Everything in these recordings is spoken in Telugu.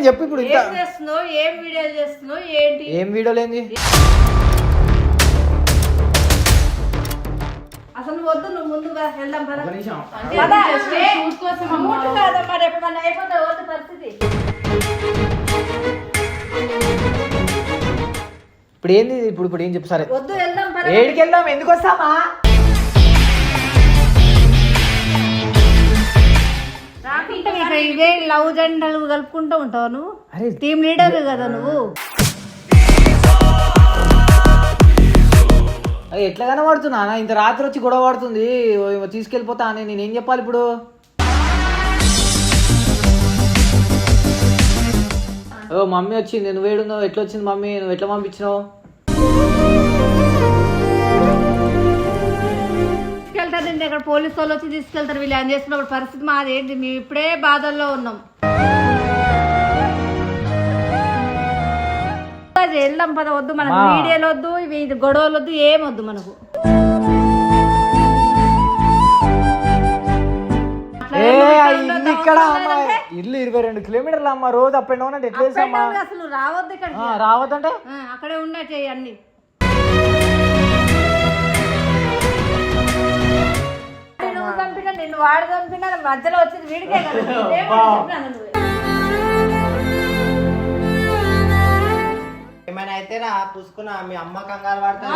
ఏమైంది చెప్పు ఇప్పుడు ఇంత ఏం చేస్తున్నావు? ఏం వీడియోలు చేస్తున్నావు? ఏంటి? ఏం వీడియోలు ఏంది? అసలు వద్దు నువ్వు ముందుగా వెళ్దాం పద. ఒక నిమిషం. పద. ఏ, అమౌంట్ కాదమ్మా రేపు మన అయిపోతే వద్దు పరిస్థితి? ఇప్పుడు ఏంది ఇప్పుడు ఇప్పుడు ఏం చెప్పు? సరే. వద్దు వెళ్దాం పద. ఏడికి వెళ్దాం? ఎందుకు వస్తామా ఇక ఇవే లవ్ జెండలు కలుపుకుంటూ ఉంటావు నువ్వు. అరే టీమ్ లీడర్ కదా నువ్వు. అది ఎట్లా కనబడుతున్నా ఇంత రాత్రి వచ్చి గొడవ పడుతుంది. తీసుకెళ్ళిపోతా అని నేనేం చెప్పాలి ఇప్పుడు? ఓ మమ్మీ వచ్చింది. నువ్వు ఏడున్నావు? ఎట్లా వచ్చింది మమ్మీ? నువ్వు ఎట్లా పంపించినావు? ఇక్కడ పోలీసు వాళ్ళు వచ్చి తీసుకెళ్తారు. వీళ్ళు ఏం చేస్తున్నప్పుడు పరిస్థితి మాది ఏంటి మేము ఇప్పుడే బాధల్లో ఉన్నాం. వెళ్దాం పద వద్దు మనకు మా. వీడియోలు వద్దు ఇవి ఇది గొడవలు వద్దు ఏం వద్దు మనకు. ఇక్కడ ఇల్లు ఇరవై రెండు కిలోమీటర్లు అమ్మ రోజు అప్ అండ్ డౌన్ అంటే ఎట్లా చేస్తామా అసలు రావద్దు ఇక్కడ రావద్దంటే? అక్కడే ఉన్నట్టు అన్ని. నువ్వు చంపినా నిన్ను వాడు చంపినా మధ్యలో వచ్చింది వీడికే కదా. నువ్వు? ఏమైనా అయితే రా పూసుకున్నా మీ అమ్మ కంగారు పడతా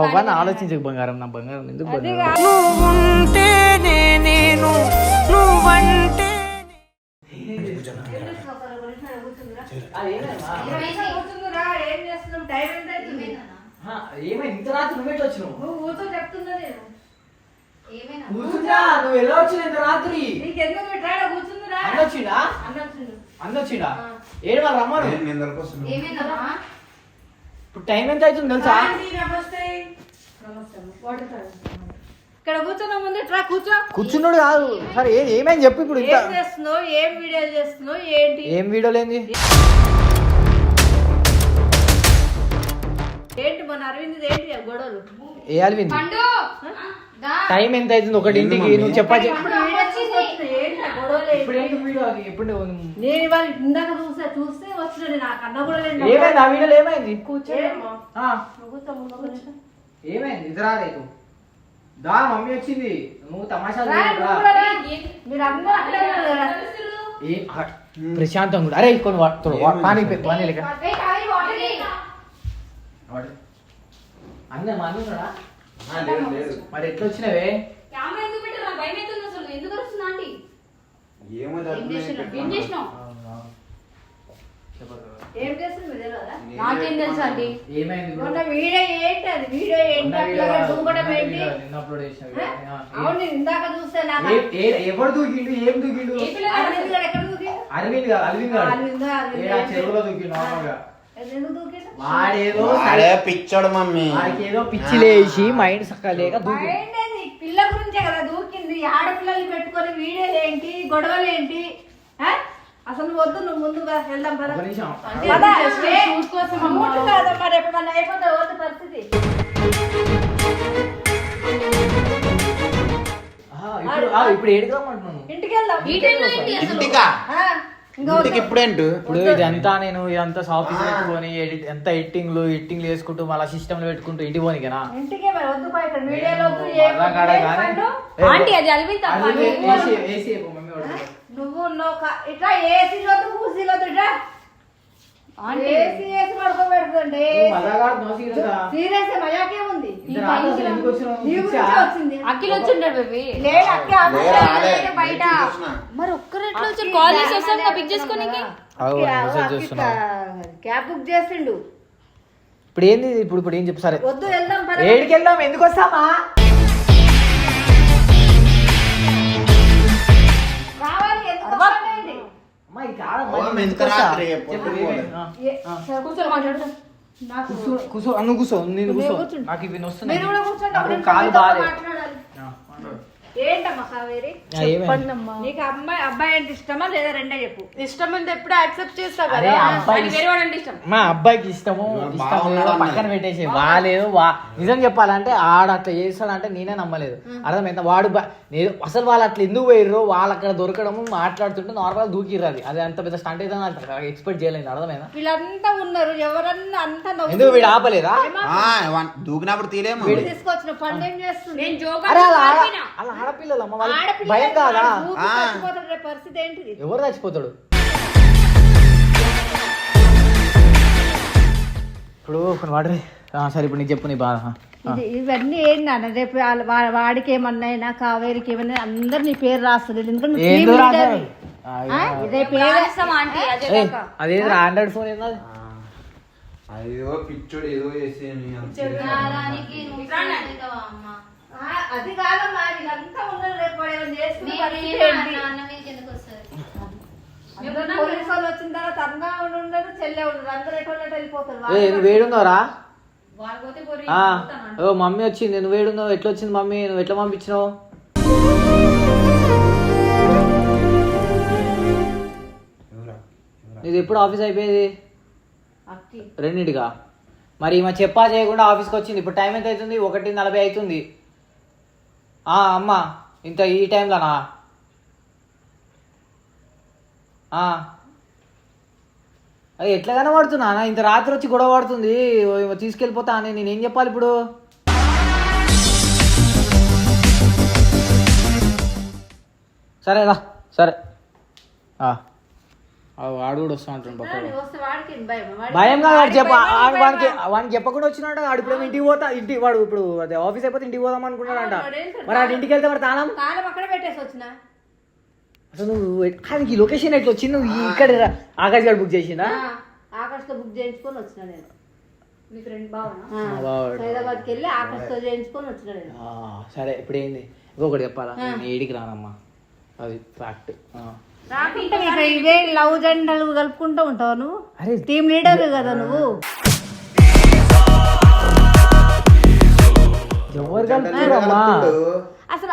ఒకని ఆలోచించక బంగారం నా బంగారం ఎందుకు అది బంగారం? కాదు. ఏం చేస్తున్నావు? టైం ఎంత అవుతుంది? ఆ, ఏమైంది ఇంత రాత్రి నువ్వు ఎట్లా వచ్చినావు. నువ్వు కూర్చో చెప్తున్నా నేను. కూర్చుంటా నువ్వు ఎలా వచ్చిన ఇంత రాత్రి? నీకెందుకు? ఈడ కూర్చుందిరా? అన్న వచ్చిండా ఏడు వాళ్ళు ఇప్పుడు టైం ఎంత అవుతుంది తెలుసా? ఆంటీ, నమస్తే. నమస్తే. అమ్మ. వాటర్ తాగు. ఇక్కడ కూర్చున్న ముందు ఇట్లా కూర్చో. కూర్చున్నాడు కాదు. సరే ఏ- ఏమైంది చెప్పు ఇప్పుడు ఏం చేస్తున్నావు? ఏం వీడియోలు చేస్తున్నావు? ఏంటి? ఏం వీడియోలు ఏంది? ఏంటి మన అరవింద్ ఏంటి ఆ గొడవలు? ఏ అలివింది టైం ఎంత అవుతుంది ఒకటింటికి నువ్వు చెప్పా చెప్పు. ఇప్పుడు వీడియోస్ తీసుకొచ్చినాయి. ఏంటి ఆ గొడవలు ఏంటి? ఇప్పుడు ఏంటి వీడియో అది? ఎప్పుడు నేను ఇవాళ ఇందాక చూసా చూస్తే వచ్చిన నాకు. అన్న కూడా లేదు ఏమైంది? ఆ వీడియోలో ఏమైంది? ఇది రాలేదు దా మమ్మీ వచ్చింది. నువ్వు తమాషా నువ్వు ప్రశాంతం కూడా అరే కొన్ని వాడు పానీ పానీ లేక వాడు. అన్న మా అన్న ఉన్నాడా? మరి ఎట్లా వచ్చినవే? కెమెరా ఎందుకు పెట్టారు నాకు భయం అవుతుంది అసలు. ఎందుకు వస్తుంది ఆంటీ? ఏమో ఏం చేసినావు ఏం చేసినావు? ఏం చేస్తుంది మీరు తెలియదా? నాకేం తెలుసు ఆంటీ. ఏమైంది ఇప్పుడు? మొన్న వీడియో ఏంటి అది? వీడియో ఏంటి? ఉన్న అట్లా వీడియో- దూకడం ఉన్న ఏంటి వీడియో నిన్న upload చేసిన ఆ? వీడియో. ఆ, ఏ- అవును నేను ఇందాక చూస్తే నాకు ఏ- ఏ- ఎవడు దూకిండు? ఏం దూకిండు? ఏ పిల్ల అరవింద్ గారు ఎక్కడ దూకిండు? అరవింద్ గారు అరవింద్ గారు అరవింద్, అరవింద్? చెరువులో దూకిండు? ఎందుకు దూకిండు? వాడేదో వాడే పిచ్చోడు మమ్మీ. వాడికి ఏదో పిచ్చి లేచి మైండ్ సక్క లేక దూకి? పిల్ల గురించే కదా దూకింది. ఆడపిల్లల్ని పెట్టుకొని వీడియోలు ఏంటి గొడవలు ఏంటి? ఆ? అసలు వద్దు నువ్వు ముందుగా వెళ్దాం పద. ఒక నిమిషం. పద. ఏ, అయిపోతే వద్దు పరిస్థితి. ఆహా, ఇప్పుడు ఆ, ఇప్పుడు ఏడుగా అంటున్నాను ఇంటికి వెళ్దాం ఈ టైంలో ఏంటి అసలు ఇంటికా ఆ. ఇప్పుడేంటు? ఇప్పుడు ఇదంతా నేను ఇదంతా షాపింగ్ పెట్టుకొని ఎడిట్ ఎంత ఎడిటింగ్లు ఎడిటింగ్లు చేసుకుంటూ మళ్ళీ సిస్టమ్లో పెట్టుకుంటూ ఇంటికి పోనీకేనా? ఇంటికే మరి వద్దు పా ఇక్కడ వీడియోలు వద్దు ఏం మళ్ళా కాడ ఏం కానీ- పండు? ఏ, ఆంటీ అది అలివింది తప్ప అది నువ్వు ఏసీ ఏసీ కూసీలో ఏసీ ఏసీ పడుకోబెడుతుండే కాదు, సీరియస్గా. అఖిల్ వచ్చిండాడు బేబీ. అక్క బయట. మరి ఒక్కరు ఎట్లా వచ్చారు? కాల్ చేసి వస్తాం కదా పిక్ చేసుకోనికి. క్యాబ్ బుక్ చేసిండు. ఇప్పుడు ఏంది ఇప్పుడు ఇప్పుడు ఏం చెప్పు సరే. వద్దు వెళ్దాం. ఏడికి వెళ్దాం? ఎందుకు వస్తామా? రావాలి ఎందుకు వస్తా. కూర్చో నువ్వు కూర్చో నేను కూర్చో. నాకు ఇవి వస్తున్నాయి మీరు కూడా కూర్చోండి నాకు అప్పుడు కాలు బాగాలేదు. ఏంటమ్మా కావేరి? ఆ, ఏమైంది? నీకు అమ్మాయి అబ్బాయి అంటే ఇష్టమా లేదా రెండే చెప్పు. ఇష్టం అంటే ఎప్పుడు యాక్సెప్ట్ చేస్తా అరే కదా అబ్బాయి అది వేరే వాడు అంటే ఇష్టం. మా అబ్బాయికి ఇష్టము ఇష్టం లేదో. పక్కన పెట్టేసి వాలేదు వా నిజం చెప్పాలంటే ఆడ అట్లా చేస్తాడంటే నేనే నమ్మలేదు. అర్థమైందా? వాడు బ- నేను అసలు వాళ్ళు అట్లా ఎందుకు పోయిర్రో వాళ్ళు అక్కడ దొరకడము మాట్లాడుతుంటే నార్మల్ దూకిర్రు అది. అది అంత పెద్ద స్టంట్ అయితే ఎక్స్పెక్ట్ చేయలేదు అర్థమైందా? వీళ్ళంతా ఉన్నారు ఎవరన్నా అంతా ఎందుకు వీడు ఆపలేదా? ఆ, వాన్ దూకినప్పుడు తీరేమో తీసుకొచ్చిన పండు ఏం చేస్తుంది? నేను జోక్ అరే అలా అలా ఆడపిల్లలమ్మ వాళ్ళు ఆడపిల్ల భయం కాదా రేపు పరిస్థితి ఏంటిది? ఎవరు చచ్చిపోతాడు? ఇప్పుడు కొన్ని వాడు సరే ఇప్పుడు నీకు చెప్పు నీ బాధ. ఇవన్నీ ఏంటి రేపు వాళ్ళ- వా- వాడికి ఏమన్నా అయినా కావేరికి ఏమన్నా అందరు నీ పేరు రాస్తుంది. రేపు ఏ-. అదేదో ఆండ్రాయిడ్ ఫోన్ ఏందో పిచ్చోడు ఏదో చేసి అది కాదమ్మా వీళ్ళంతా రేపు? అందరూ పోలీసు వాళ్ళు వచ్చిన తర్వాత చెల్లె అందరూ వెళ్ళిపోతారు. ఆ, ఓ మమ్మీ వచ్చింది. నువ్వు వేడున్నావు ఎట్లా వచ్చింది మమ్మీ? నువ్వు ఎట్లా పంపించినావు? నీది ఎప్పుడు ఆఫీస్ అయిపోయేది? అక్కి. రెండింటిగా మరి ఈమె చెప్పా చేయకుండా ఆఫీస్కి వచ్చింది. ఇప్పుడు టైం ఎంత అవుతుంది? ఒకటి నలభై అవుతుంది. అమ్మ ఇంత ఈ టైంలోనా? అది ఎట్లా కనబడుతున్నా ఇంత రాత్రి వచ్చి గొడవ పడుతుంది. తీసుకెళ్ళిపోతా అని నేనేం చెప్పాలి ఇప్పుడు? సరేనా సరే. ఆ, వాడు కూడా వస్తా వాడికి ఏం భయం? కాదు వాడు చెప్ప వానికి? వానికి చెప్పకుండా వచ్చినాడు వాడు ఇప్పుడు ఇంటికి పోతా ఇంటి వాడు ఇప్పుడు అదే ఆఫీస్ అయిపోతే ఇంటికి పోదాం అనుకున్నాడంట. ఏంటి? మరి వాడి ఇంటికి వెళ్తే మరి తాళం? తాళం అక్కడ పెట్టేసి వచ్చిన? అసలు నువ్వు ఈ లొకేషన్ ఎట్లా వచ్చింది? నువ్వు ఈ- ఇక్కడ రా- ఆకాశ్ గారు బుక్ చేసిందా ఆకాశ్తో బుక్ చేయించుకొని వచ్చిన నేను. మీ ఫ్రెండ్ బావనా ఆ, వాడు. హైదరాబాద్కి వెళ్ళి ఆకాశ్తో చేయించుకొని వచ్చిన నేను. ఆ, సరే ఇప్పుడు ఏంది? ఇంకొకటి చెప్పాలా? నేను ఏడికి రానమ్మా. అది ఫ్యాక్ట్ రాకుంటే ఇవే లవ్ జెండలు కలుపుకుంటూ ఉంటావు నువ్వు. అరే టీమ్ లీడర్ కదా నువ్వు. ఎవరు కలుపుతారమ్మా? అసలు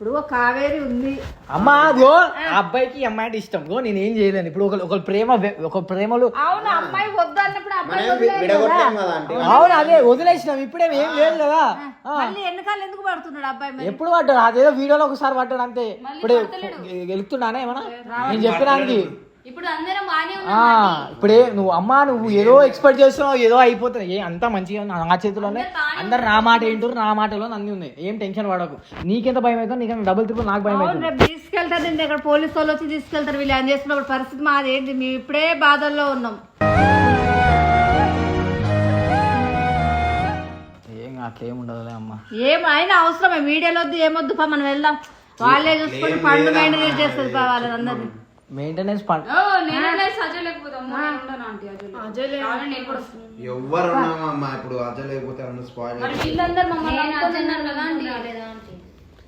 ఇప్పుడు ఒక కావేరి ఉంది. అమ్మా గో. ఆ. అబ్బాయికి అమ్మాయి అంటే ఇష్టం. గో నేను ఏం చేయలేను. ఇప్పుడు ఒక ఒక ప్రేమ ఒక ప్రేమలు అవును అమ్మాయి వద్దు అన్నప్పుడు అబ్బాయి అవును? అదే వదిలేసినాం. ఇప్పుడేం ఏం లేదు కదా. మళ్ళీ ఎన్నికలు ఎందుకు పడుతున్నాడు అబ్బాయి ఎప్పుడు పడ్డాడు? అదేదో వీడియోలో ఒకసారి పడ్డాడు అంతే. ఇప్పుడు గెలుతున్నానే ఏమన్నా? నేను చెప్పినానికి. ఇప్పుడు అందరం బాగానే ఆ, ఉన్నాం ఇప్పుడే నువ్వు అమ్మా నువ్వు ఏదో ఎక్స్పెక్ట్ చేస్తున్నావు ఏదో అయిపోతుంది. ఏ అంతా మంచిగా ఉంది, నా చేతిలోనే అందరు నా మాట ఏంటారు నా మాటలో అన్ని ఉన్నాయి. ఏం టెన్షన్ పడకు. నీకెంత భయం అవుతుందో నీకన్నా డబుల్ ట్రిపుల్ నాకు భయం అవుతుంది. రేపు తీసుకెళ్తారు నేను ఇక్కడ పోలీసు వాళ్ళు వచ్చి తీసుకెళ్తారు. వీళ్ళు ఏం చేస్తున్నప్పుడు పరిస్థితి మాది ఏంటి మేము ఇప్పుడే బాధల్లో ఉన్నాం. ఏం అట్లేం ఉండదులే అమ్మా. ఏం అయినా అవసరమే. మీడియాలో వద్దు ఏమొద్దు. పా మనం వెళ్దాం. వాళ్ళే చూసుకొని పండు మెయింటైన్ చేస్తారు పా వాళ్ళందరినీ. మెయింటెనెన్స్ పం ఓ నేను సజ లేకపోతాం నేను ఉండను ఆంటీ అజయ్ కావాలంటే నేను కూడా వస్తాను. ఎవ్వరు ఉన్నామమ్మా ఇప్పుడు అజ లేకపోతే స్పాయిల్?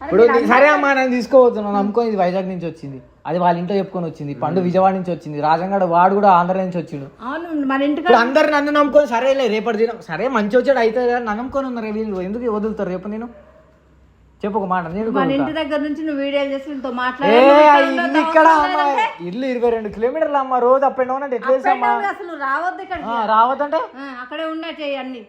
ఇప్పుడు నీ- సరే అమ్మా నేను తీసుకోబోతున్నాను నమ్ముకొని ఇది వైజాగ్ నుంచి వచ్చింది. అది వాళ్ళ ఇంట్లో చెప్పుకొని వచ్చింది. పండు విజయవాడ నుంచి వచ్చింది. రాజంగాడు వాడు కూడా ఆంధ్ర నుంచి వచ్చిండు. అవును మన ఇంటికి ఇప్పుడు అందరు నన్ను నమ్ముకొని సరేలే రేపటి దినం సరే మంచి వచ్చాడు అయితే నన్ను నమ్ముకొని ఉన్నారు. వీళ్ళు ఎందుకు వదులుతారు రేపు నేను? చెప్పు ఒక మాట నేను మన. ఇంటి దగ్గర నుంచి నువ్వు వీడియోలు చేసి ఆ ఇల్లు ఇక్కడ ఇల్లు ఇరవై రెండు కిలోమీటర్లు అమ్మా రోజు అప్ అండ్ డౌన్ అంటే ఎట్లా అసలు రావద్దు ఇక్కడ రావద్దంటే? అక్కడే చెయ్యి అన్ని.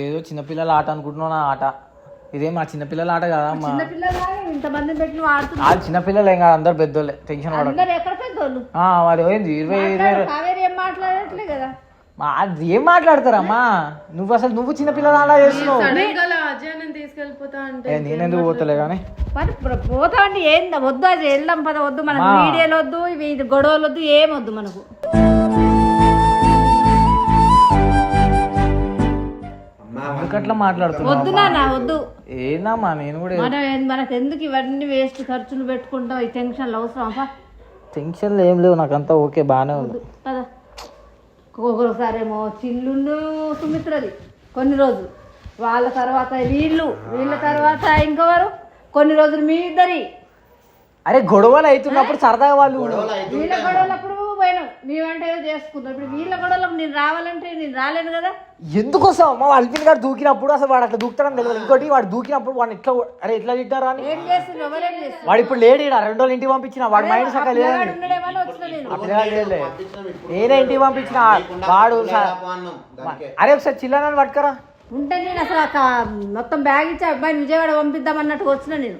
ఏదో చిన్నపిల్లల ఆట అనుకుంటున్నావు నా ఆట. ఇదే మా చిన్నపిల్లల ఆట కదా అమ్మా ఇంతమంది పెట్టి చిన్నపిల్లలు ఏం కాదు అందరు పెద్దోళ్ళే. టెన్షన్ ఏంది ఇరవై ఇరవై కావేరి ఏం మాట్లాడట్లే కదా. మా- అది ఏం మాట్లాడతారమ్మా? నువ్వు అసలు నువ్వు చిన్నపిల్లల అలా చేస్తున్నావు? సడన్గా అలా ఏ, నేనెందుకు పోతలే కానీ మరి ఇప్పుడు పోతామంటే ఏంది వద్దు అది వెళ్దాం పద వద్దు మనకు. వీడియోలు వద్దు ఇవి ఇది గొడవలు వద్దు ఏం వద్దు మనకు. ఎందుకట్లా మాట్లాడుతున్నావు వద్దు నాన్న వద్దు. ఏందమ్మా నేను కూడా మనం ఏం- మనకు ఎందుకు ఇవన్నీ వేస్ట్ ఖర్చులు పెట్టుకుంటాం ఈ టెన్షన్లు అవసరం టెన్షన్లు ఏం లేవు నాకంతా ఓకే బాగానే ఉంది. పద. ఒక్కొక్కసారేమో చిల్లును సుమిత్రది. కొన్ని రోజులు. వాళ్ళ తర్వాత వీళ్ళు వీళ్ళ తర్వాత ఇంకెవరు? కొన్ని రోజులు మీ ఇద్దరి. అరే గొడవలు అవుతున్నప్పుడు సరదాగా వాళ్ళు వీళ్ళ గొడవలప్పుడు పోయినావు నీవంటే ఏదో చేసుకున్నావు ఇప్పుడు వీళ్ళ గొడవలకు నేను రావాలంటే నేను రాలేను కదా? ఎందుకు వస్తావు అమ్మ అల్పిన్ గారు దూకినప్పుడు అసలు వాడు అట్లా దూకుతాడని తెలియదు. ఇంకోటి వాడు దూకినప్పుడు వాడిని ఎట్లా అరే ఎట్లా తిట్టారా అని? ఏం చేస్తున్నావు ఎవరేం చేస్తున్నావు వాడు ఇప్పుడు లేడు ఈడ. రెండు రోజులు ఇంటికి పంపించిన. వాడు మైండ్ సక్క లేదని వచ్చిన నేను. ఆ పిల్లగాడు లేడులే. నేనే ఇంటికి పంపించిన. వాడు స- అరే ఒకసారి చిల్లనని పట్టుకరా. ఉంటే నేను అసలు ఆ కా- మొత్తం బ్యాగ్ ఇచ్చి అబ్బాయిని విజయవాడ పంపిద్దాం అన్నట్టు వచ్చిన నేను.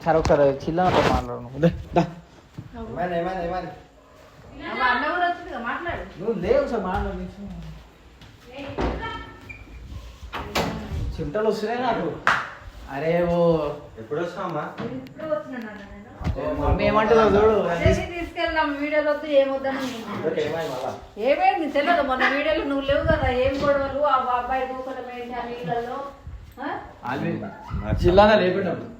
సరే ఒకసారి చిల్లనతో మాట్లాడు నువ్వు. లేవు సార్ మాట్లాడు వస్తున్నాయి నాకు అరే ఓ ఎప్పుడు ఏమంటుందో చూడు తీసుకెళ్దాం వీడియోలు ఏమొద్దని ఏమైంది తెలియదు మొన్న వీడియోలు నువ్వు లేవు కదా ఏం గొడవలు ఆ అబ్బాయి దూకడం ఏంటి ఆ నీళ్ళలో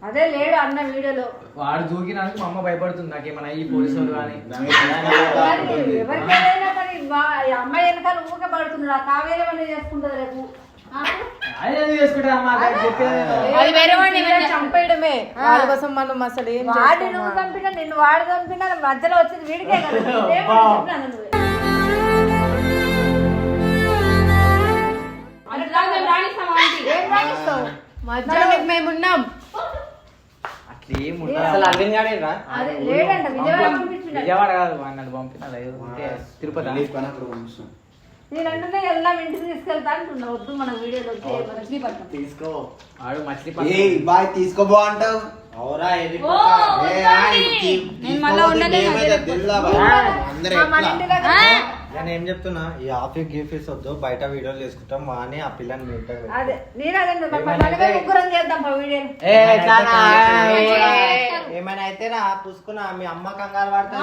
అదే లేడు అన్న వీడియోలో. వాడు దూకినందుకు మా అమ్మ భయపడుతుంది నాకేమన్నా ఈ పోలీసు వాళ్ళు కానీ. మరి ఎవరికైనా కానీ వా- ఈ అమ్మాయి వెనకాల ఊక పడుతున్నాడు ఆ కావేరి చేసుకుంటుంది రేపు. చంపేయడమే. వాళ్ళ కోసం మనం అసలు ఏం వాడి నువ్వు చంపినా నిన్ను వాడు చంపినా మధ్యలో వచ్చింది వీడికే కదా. ఏం రాయిస్తావు మధ్యాహ్నం మేము ఉన్నాం. అట్లా ఏం అసలు అదే లేడంట విజయవాడ పంపించిండ విజయవాడ కాదు వాడు నన్ను పంపిన లేదు ఉంటే తిరుపతి. నేను అంటున్నా వెళ్దాం ఇంటికి తీసుకెళ్తా అంటున్నా. వద్దు మన వీడియోలో వచ్చి మచిలీపట్నం తీసుకో. వాడు మచిలీ ఏ బాయ్ తీసుకోబో అంటావు. అవురా ఇది ఓ, ఏ, వద్దండి. ఆయ్, తీ- నేను మళ్ళా. అందరూ నేను ఏం చెప్తున్నా ఈ ఆఫీస్ గీఫీస్ వద్దు బయట వీడియోలు చేసుకుంటాం వాని ఆ పిల్లని. అదే నేను అదే ముగ్గురం చేద్దాం వీడియోలు? ఏమైనా అయితే రా పుసుకున్నా మీ అమ్మ కంగారు పడతా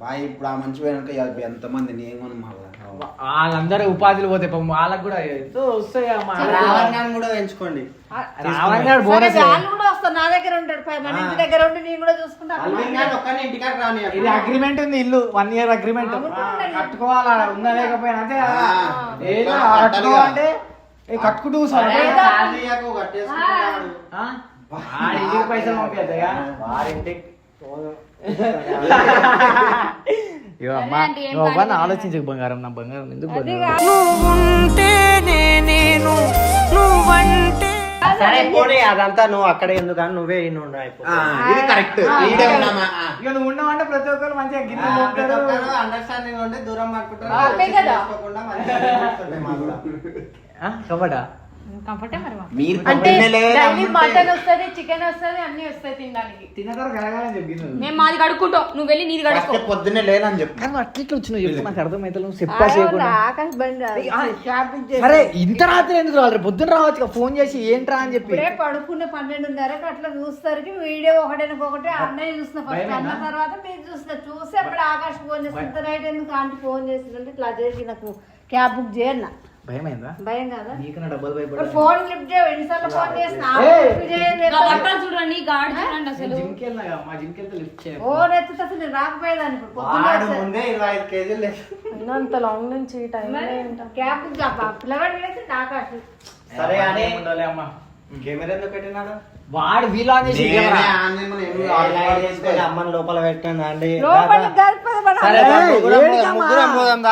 బాయ్ ఇప్పుడు ఆ మంచి పోయినాక ఎంతమంది నేను మళ్ళా వాళ్ళందరూ ఉపాధులు పోతే పాపం వాళ్ళకి కూడా ఎంతో వస్తాయి కూడా పెంచుకోండి రావణ్ గారు సరే, బోనస్ వాళ్ళు కూడా వస్తారు నా దగ్గర ఉంటాడు పై మన ఇంటి దగ్గర ఉండి నేను కూడా చూసుకుంటాను అల్విన్ గారిని ఒక్కనే ఇంటికాడ రాని ఇది అగ్రిమెంట్ ఉంది ఇల్లు వన్ ఇయర్ అగ్రిమెంట్ కట్టుకోవాలి ఉందా లేకపోయినా అంతే. కదా. ఆ. ఏదో ఎట్లా ఆ కట్టాలి కట్టుకోవాలంటే ఏ కట్టుకుంటూ కట్టేసుకుంటున్నాడు ఇంటికి పైసలు వారింటికి ఇగో అమ్మా నువ్వు. ఆలోచించకు బంగారం నా బంగారం ఎందుకు. సరే పోనీ అదంతా నువ్వు అక్కడ ఎందుకు అని నువ్వే ఇన్ని ఉండు ఇది కరెక్ట్ ఇదే ఉన్నామా. ఇక నువ్వు ఉన్నావంటే ప్రతి ఒక్కరు మంచిగా గిన్నె మోపుతారు. అండర్స్టాండింగ్ ఉండి దూరం. ఆ, కబడ్డా అంటే డైలీ. మటన్ వస్తుంది చికెన్ వస్తుంది అన్ని వస్తాయి తినడానికి. మేము మాది కడుక్కుంటాం. నువ్వు వెళ్ళి నీది కడుక్కో. పొద్దున్నే లేదని చెప్పు. కానీ అట్లా ఇట్లా వచ్చినావు చెప్పు నాకు అర్థమైతే నువ్వు చెప్పా. చేయకుండా ఆకాశ్ బండి. క్యాబ్ బుక్ చేసి. సరే ఇంత రాత్రి ఎందుకు రావాలి? రేపు పొద్దున్న రావచ్చు ఫోన్ చేసి ఏంట్రా అని చెప్పి. పడుకున్న పన్నెండున్నరకు అట్లా చూస్తారు వీడియో ఒకటేనకొకటి అన్నయ్య చూసిన ఫస్ట్? అన్న తర్వాత మీరు చూసిన చూసి అప్పుడు ఆకాశ్ ఫోన్ చేసి ఇంత నైట్ ఎందుకు ఆంటీ ఫోన్ చేసిందంటే ఇట్లా జరిగి నాకు క్యాబ్ బుక్ చేయన్న. భయమైందా? భయం కదా? నీకు నా డబ్బులు ఇప్పుడు భయపడ ఫోన్ లిఫ్ట్ చేయ ఎన్నిసార్లు ఫోన్ చేసిన ఏయ్! ఇంకా బట్టలు చూడండి గాడి చూడండి అసలు. జిమ్కి వెళ్ళినా మా జిమ్కి వెళ్తే లిఫ్ట్ చేయాలి. ఫోన్ ఎత్తుతే అసలు నేను రాకపోయేదాన్ని ఇప్పుడు పొద్దున్న వాడు వచ్చేది. ముందే ఇరవై ఐదు కేజీలు లేదు. అయినా అంత లాంగ్ నుంచి టైం సరే అని ఉండాలి అమ్మా. వాడు వీలు ఆన్ చేసి నేనే కెమెరా. ఆన్ చేయమని ఏమీ లైట్ ఆలోచించలేదు. చేసుకొని అమ్మని లోపల పెట్టండి అండి. సరే పోదాం?